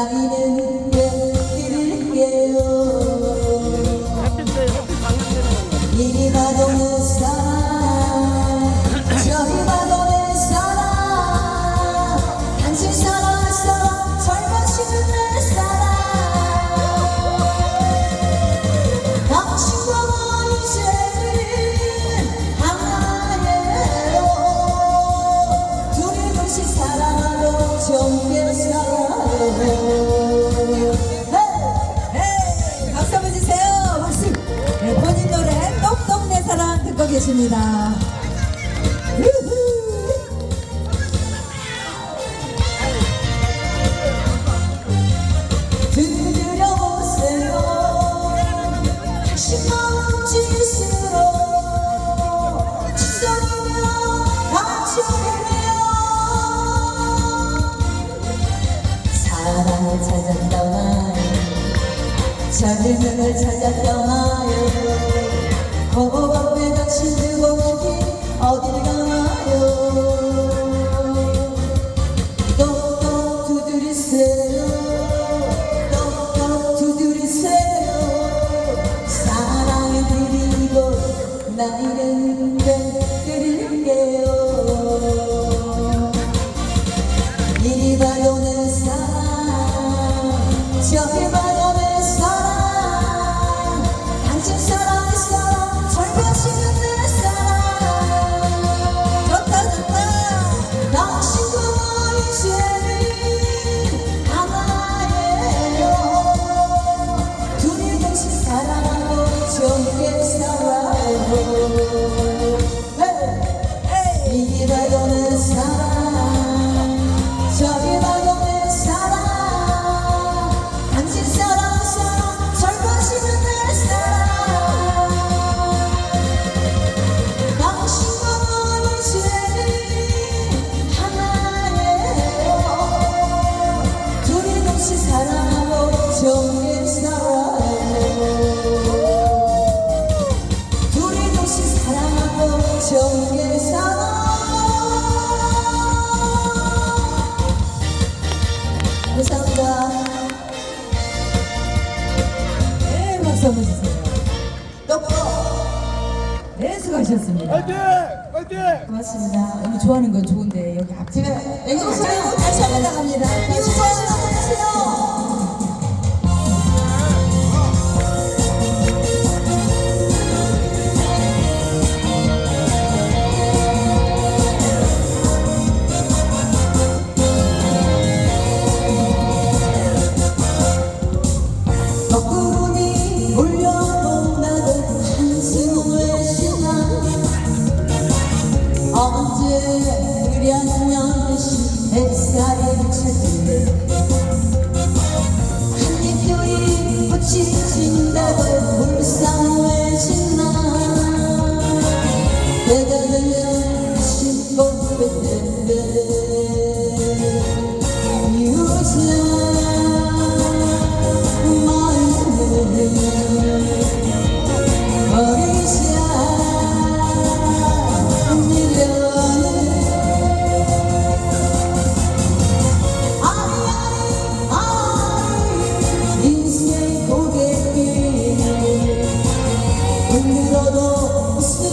la vida. 계십니다. 들여보세요. 아침이며 사랑을 찾아 떠나요 찾아 떠나요 거부가 Derin derin derin 댄스 가셨습니다. 파이팅! 파이팅! 고맙습니다. 너무 좋아하는 건 좋은데 여기 앞집에 애교 소리 다시 한번 나갑니다. 뮤직 좋아하시는 분세요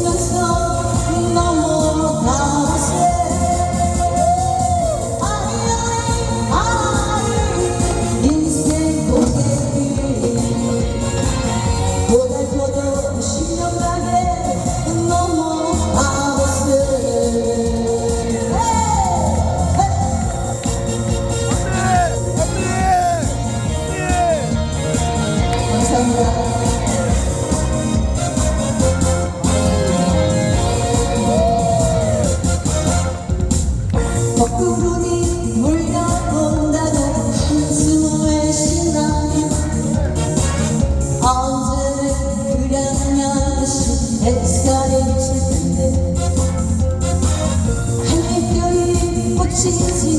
Let's 먹구름이 물려온다는 한숨을 신나며 언제를 그려면듯이 애써있을 텐데. 한입별이 꽂히지